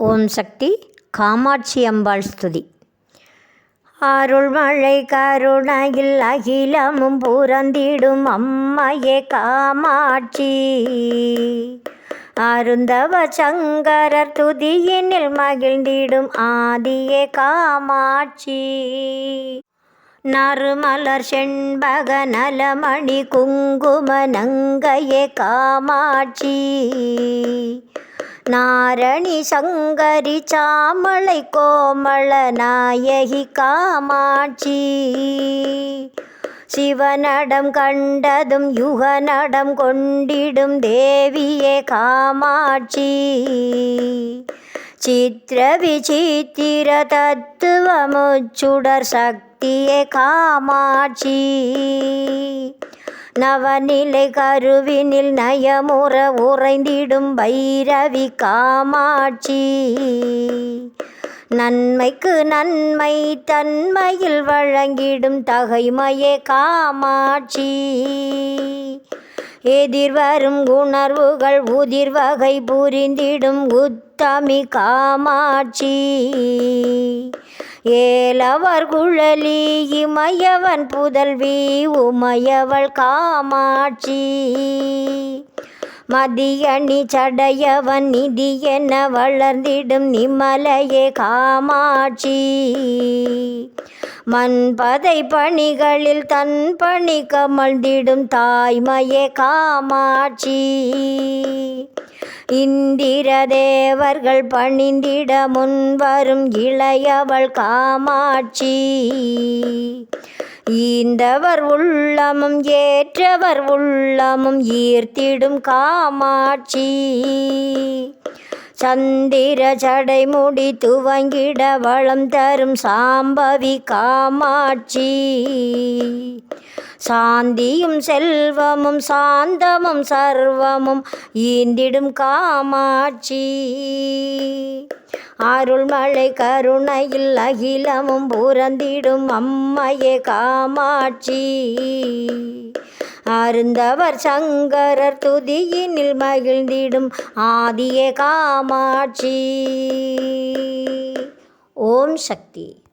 ஓம் சக்தி காமாட்சி அம்பாள் ஸ்துதி. அருள்மழை கருணையில் அகிலமும் புறந்திடும் அம்மையே காமாட்சி. அருந்தவ சங்கரர் துதியினில் மகிழ்ந்திடும் ஆதியே காமாட்சி. நறுமலர் செண்பக நலமணி குங்கும நங்கையே காமாட்சி. நாரணி சங்கரி சாமளை கோமள நாயகி காமாட்சி. சிவனடம் கண்டதும் யுகநடம் கொண்டிடும் தேவியே காமாட்சி. சித்திர விசித்திர தத்துவமுச்சுடர் சக்தியே காமாட்சி. நவநிலை கருவினில் நயமுற உறைந்திடும் பைரவி காமாட்சி. நன்மைக்கு நன்மை தன்மையில் வழங்கிடும் தகைமையே காமாட்சி. எதிர்வரும் உணர்வுகள் உதிர்வகை புரிந்திடும் உத்தமி காமாட்சி. ஏலவர் குழலி இமயவன் புதல்வி உமையவள் காமாட்சி. மதியணி சடையவன் நிதி என வளர்ந்திடும் நிமலையே காமாட்சி. மண்பதை பணிகளில் தன் பணி கமழ்ந்திடும் தாய்மையே காமாட்சி. இந்திர தேவர்கள் பணிந்திட முன்வரும் இளையவள் காமாட்சி. ஈந்தவர் உள்ளமும் ஏற்றவர் உள்ளமும் ஈர்த்திடும் காமாட்சி. சந்திர சடைமுடி துவங்கிட வளம் தரும் சாம்பவி காமாட்சி. சாந்தியும் செல்வமும் சாந்தமும் சர்வமும் ஈந்திடும் காமாட்சி. அருள்மழை கருணையில் அகிலமும் புரந்திடும் அம்மையே காமாட்சி. அருந்தவர் சங்கரர் துதியினில் மகிழ்ந்திடும் ஆதிய காமாட்சி. ஓம் சக்தி.